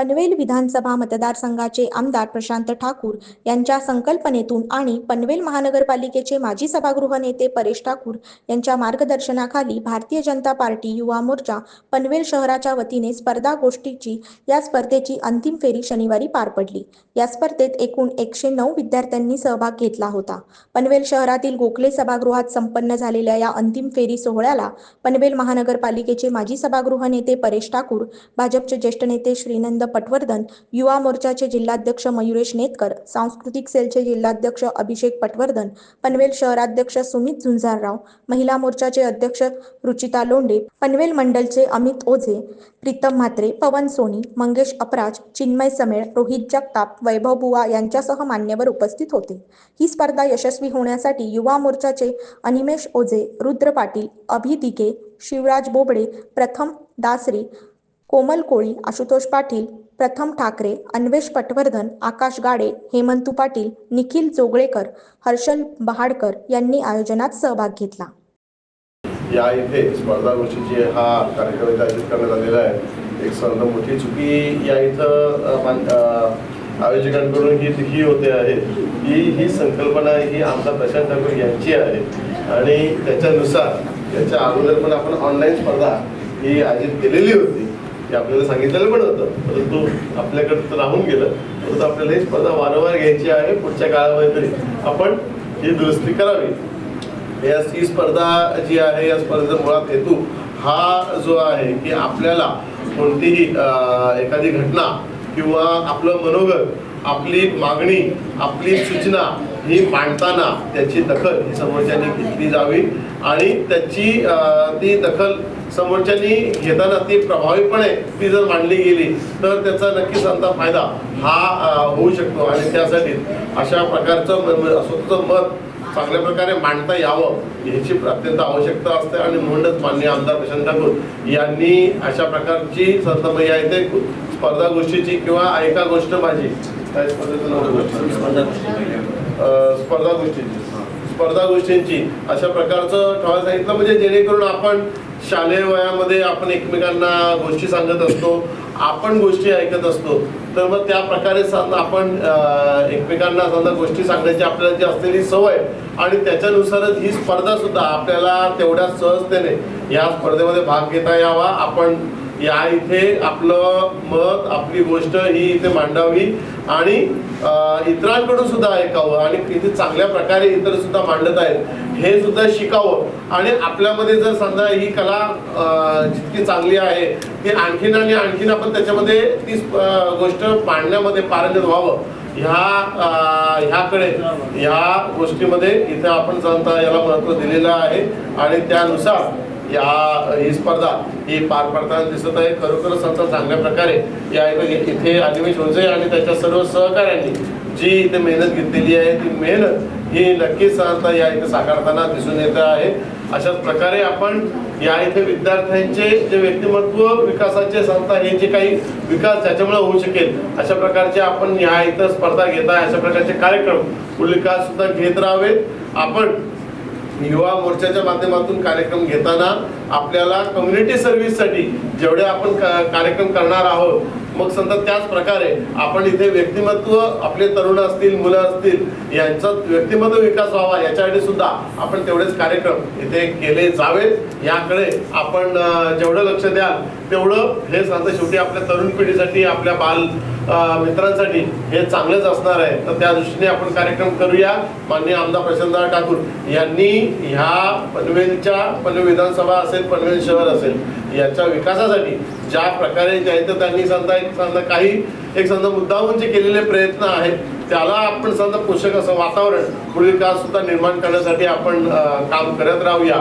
पनवेल विधानसभा मतदारसंघाचे आमदार प्रशांत ठाकूर यांच्या संकल्पनेतून आणि पनवेल महानगरपालिकेचे माजी सभागृह नेते परेश ठाकूर यांच्या मार्गदर्शनाखाली भारतीय जनता पार्टी युवा मोर्चा पनवेल शहराच्या वतीने स्पर्धा गोष्टीची या स्पर्धेची अंतिम फेरी शनिवारी पार पडली. या स्पर्धेत एकूण एकशे नऊ विद्यार्थ्यांनी सहभाग घेतला होता. पनवेल शहरातील गोखले सभागृहात संपन्न झालेल्या या अंतिम फेरी सोहळ्याला पनवेल महानगरपालिकेचे माजी सभागृह नेते परेश ठाकूर भाजपचे ज्येष्ठ नेते श्रीनंद पटवर्धन युवा मोर्चाचे जिल्हाध्यक्ष मयुरेश नेतकर सांस्कृतिक सेलचे जिल्हाध्यक्ष अभिषेक पटवर्धन पनवेल शहराध्यक्ष सुमित झुंझारराव महिला मोर्चाचे अध्यक्ष रुचिता लोंढे पनवेल मंडलचे अमित ओझे प्रीतम म्हात्रे पवन सोनी मंगेश अपराज चिन्मय समेळ रोहित जगताप वैभव बुवा यांच्यासह मान्यवर उपस्थित होते. ही स्पर्धा यशस्वी होण्यासाठी युवा मोर्चाचे अनिमेश ओझे रुद्र पाटील अभि दिघे शिवराज बोबडे प्रथम दासरी कोमल कोळी आशुतोष पाटील प्रथम ठाकरे अन्वेष पटवर्धन आकाश गाडे हेमंतू पाटील निखिल जोगळेकर हर्षल बहाडकर यांनी आयोजनात सहभाग घेतला. या इथे स्पर्धा गोष्टीची हा कार्यक्रम इथे आयोजित करण्यात आलेला आहे. एक सर्व मोठी चुकी या इथं आयोजकांकडून ही ही होते आहे. ही ही संकल्पना ही आमचा प्रशांत ठाकूर यांची आहे. आणि त्याच्यानुसार त्याच्या अगोदर पण आपण ऑनलाईन स्पर्धा ही आयोजित केलेली होती. हे आपल्याला सांगितलेलं पण होतं. परंतु आपल्याकडे तर राहून गेलं. परंतु आपल्याला ही स्पर्धा वारंवार घ्यायची आहे पुढच्या काळामध्ये तरी. आपण ही दुरुस्ती करावी. या ही स्पर्धा जी आहे या स्पर्धेचा मुळात हेतू हा जो आहे की आपल्याला कोणतीही एखादी घटना किंवा आपलं मनोगत आपली मागणी आपली सूचना ही मांडताना त्याची दखल ही समोरच्यानी घेतली जावी. आणि त्याची ती दखल समोरच्यानी घेताना ती प्रभावीपणे ती जर मांडली गेली तर त्याचा नक्कीच आमचा फायदा हा होऊ शकतो. आणि त्यासाठी अशा प्रकारचं स्वतःचं मत चांगल्या प्रकारे मांडता यावं ह्याची अत्यंत आवश्यकता असते. आणि म्हणूनच माननीय आमदार प्रशांत ठाकूर यांनी अशा प्रकारची संत या इथे स्पर्धा गोष्टीची किंवा एका गोष्ट माझी. काय स्पर्धेचं स्पर्धा गोष्टीची. स्पर्धा गोष्टींची. अशा प्रकारचं ठेवायला सांगितलं म्हणजे जेणेकरून आपण शालेय वयामध्ये आपण एकमेकांना गोष्टी सांगत असतो आपण गोष्टी ऐकत असतो तर मग त्या प्रकारे आपण एकमेकांना समजा गोष्टी सांगण्याची आपल्याला जी असलेली सवय आणि त्याच्यानुसारच ही स्पर्धा सुद्धा आपल्याला तेवढ्या सहजतेने या स्पर्धेमध्ये भाग घेता यावा. आपण या इथे आपलं मत आपली गोष्ट ही इथे मांडावी. आणि इतरांकडून सुद्धा ऐकावं आणि किती चांगल्या प्रकारे इतर सुद्धा मांडत आहेत हे सुद्धा शिकावं. आणि आपल्यामध्ये जर समजा ही कला जितकी चांगली आहे ती आणखीन आणि आणखीन आपण त्याच्यामध्ये ती गोष्ट मांडण्यामध्ये पारंगत व्हावं. ह्या ह्याकडे ह्या गोष्टीमध्ये इथे आपण समजा याला महत्त्व दिलेलं आहे. आणि त्यानुसार या ही स्पर्धा ही पार पडताना दिसत आहे. खरोखरच संस्था चांगल्या प्रकारे या इथे- इथे अनिमेश होते आणि त्याच्या सर्व सहकाऱ्यांनी जी इथे मेहनत घेतलेली आहे ती मेहनत ही नक्कीच संस्था या इथे साकारताना दिसून येत आहे. अशाच प्रकारे आपण या इथे विद्यार्थ्यांचे जे व्यक्तिमत्व विकासाचे संस्था हे जे काही विकास ज्याच्यामुळे होऊ शकेल अशा प्रकारचे आपण या इथं स्पर्धा घेत आहे. अशा प्रकारचे कार्यक्रम उल्लेखात सुद्धा घेत राहावेत. आपण युवा मोर्चाच्या माध्यमातून कार्यक्रम घेताना आपल्याला कम्युनिटी सर्व्हिससाठी जेवढे आपण का- कार्यक्रम करणार आहोत मग समजा त्याच प्रकारे आपण इथे व्यक्तिमत्व आपले तरुण असतील मुलं असतील यांचा व्यक्तिमत्व विकास व्हावा याच्यासाठी सुद्धा आपण तेवढेच कार्यक्रम इथे केले जावेत. याकडे आपण जेवढं लक्ष द्याल तेवढं हे सांगतं शेवटी आपल्या तरुण पिढीसाठी आपल्या बाल मित्रांसाठी हे चांगलंच असणार आहे. तर त्या दृष्टीने आपण कार्यक्रम करूया. माननीय आमदार प्रशांतदार ठाकूर यांनी ह्या पनवेलच्या पनवेल विधानसभा असेल पनवेल शहर असेल याच्या विकासासाठी ज्या प्रकारे जे आहे तर त्यांनी समजा एक समजा काही एक समजा मुद्दामून जे केलेले प्रयत्न आहेत त्याला आपण समजा पोषक असं वातावरण पुढील काळात सुद्धा निर्माण करण्यासाठी आपण काम करत राहूया.